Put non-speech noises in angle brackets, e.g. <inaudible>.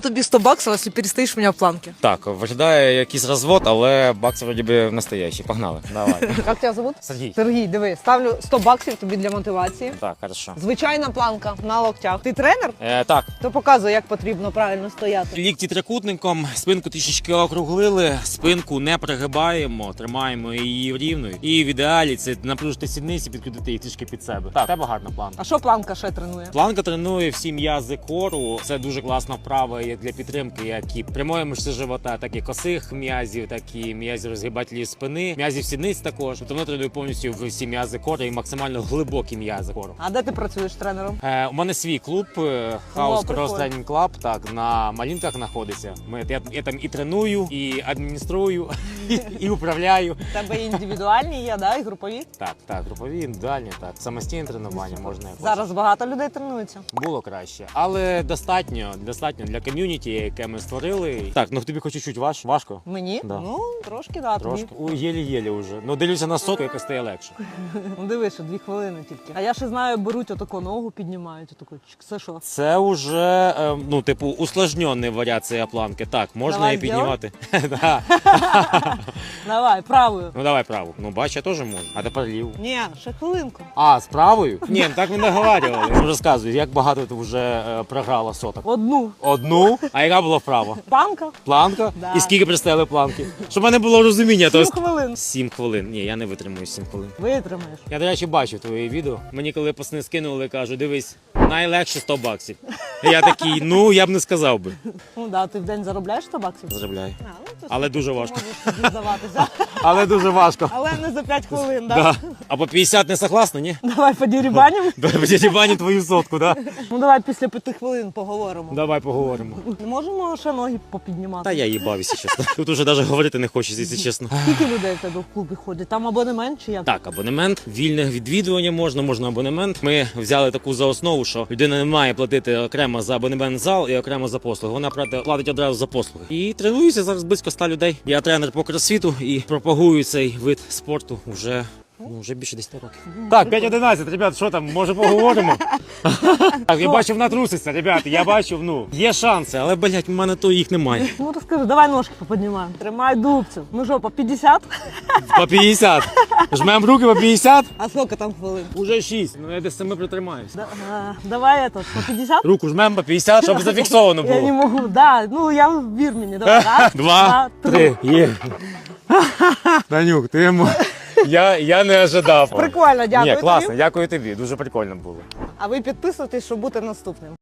Тобі 100 баксів, якщо перестоїш у мене в планки. Так, виглядає якийсь розвод, але бакси вроді би настоящі. Погнали. Давай. <laughs> Як тебе зовут? Сергій. Сергій, диви, ставлю 100 баксів тобі для мотивації. Так, хорошо. Звичайна планка на локтях. Ти тренер? Е, так, То показує, як потрібно правильно стояти. лікті трикутником, спинку трішечки округлили, спинку не пригибаємо, тримаємо її рівною. І в ідеалі це напружити сідниці, підкрутити їх трішки під себе. Так, тебе гарна планка. А що планка ще тренує? Планка тренує всі м'язи кору. Це дуже класна вправа для підтримки, як і прямої мишці живота, так і косих м'язів, так і м'язів розгибателів спини, м'язів сідниць також. Тобто воно тренує повністю всі м'язи кору і максимально глибокі м'язи кору. А де ти працюєш тренером? Е, у мене свій клуб е, House. Cross Training Club, так на Малінках знаходиться. Ми я, я там і треную, і адмініструю, <laughs> і, управляю. Тебе індивідуальні є, да, і групові. Так, так, групові, індивідуальні, так, самостійне тренування можна Зараз багато людей тренуються. Було краще, але достатньо, достатньо для ком'юніті, яке ми створили. Так, ну тобі хоч чуть-чуть важ, важко. Мені? Да. Ну, трошки, да, Трошки. тобі. У єлі-єлі вже. Ну дивлюся на сотку, якось стає легше. <laughs> Ну дивись, що дві хвилини тільки. А я ще знаю, беруть отаку ногу, піднімають отаку. Це що? Це вже е, ну, типу, усложнена варіація планки. Так, можна Давай і піднімати. <laughs> <laughs> Да. Давай, правою. Ну давай праву. Ну бач, я теж можу. А тепер ліву. Ні, ще хвилинку. А, з правою? Ні, ну, так ми не говорили. Розказуй, як багато ти вже е, програла соток? Одну. Одну, а яка була вправа? Планка. Планка? Да. І скільки пристояли планки? Щоб в мене було розуміння. Сім То... хвилин. Сім хвилин. Ні, я не витримую сім хвилин. Витримаєш. Я, до речі, бачив твоє відео. Мені коли пасни скинули, кажуть, дивись, найлегше 100 баксів. Я такий, ну я б не сказав би. Ну да, ти в день заробляєш 100 баксів? Заробляю. А, Але дуже важко. Можеш здаватися. <laughs> Але дуже важко. Але не за 5 хвилин, да? Да. А по 50 не согласна, ні? Давай подірібанім. <laughs> Дядібані твою сотку, да? Ну давай після 5 хвилин поговоримо. Давай поговоримо. Не можемо ще ноги попіднімати. Та я їбав, чесно. Тут уже навіть говорити не хочеться, якщо чесно. Скільки людей в тебе в клубі ходить? Там абонемент чи як? Так, абонемент, вільне відвідування можна, можна абонемент. Ми взяли таку за основу, що людина не має платити окремо за абонемент зал і окремо за послуги. Вона платить одразу за послуги. І тренується зараз близько 100 людей. Я тренер по кросфіту і пропагую цей вид спорту вже. Ну, вже більше 10 років. Так, 5.11, ребят, що там, може поговоримо? <laughs> Так, я бачив натруситься, ребят, я бачив, ну, є шанси, але, блядь, в мене то їх немає. Ну розкажи, давай ножки поподнімаємо. Тримай дубцю. Ну що, по 50? По 50. Жмем руки по 50. А скільки там хвилин? Уже 6, ну я десь саме притримаюсь. Да, а, давай этот, по 50? Руку жмем по 50, щоб зафіксовано Я не було. можу, да, ну я вір мені. Давай, раз, <laughs> Два, три, є. <laughs> Данюк, ти йому. Я, я не ожидав. Прикольно, дякую Ні, класно, тобі. дякую тобі. Дуже прикольно було. А ви підписуйтесь, щоб бути наступним.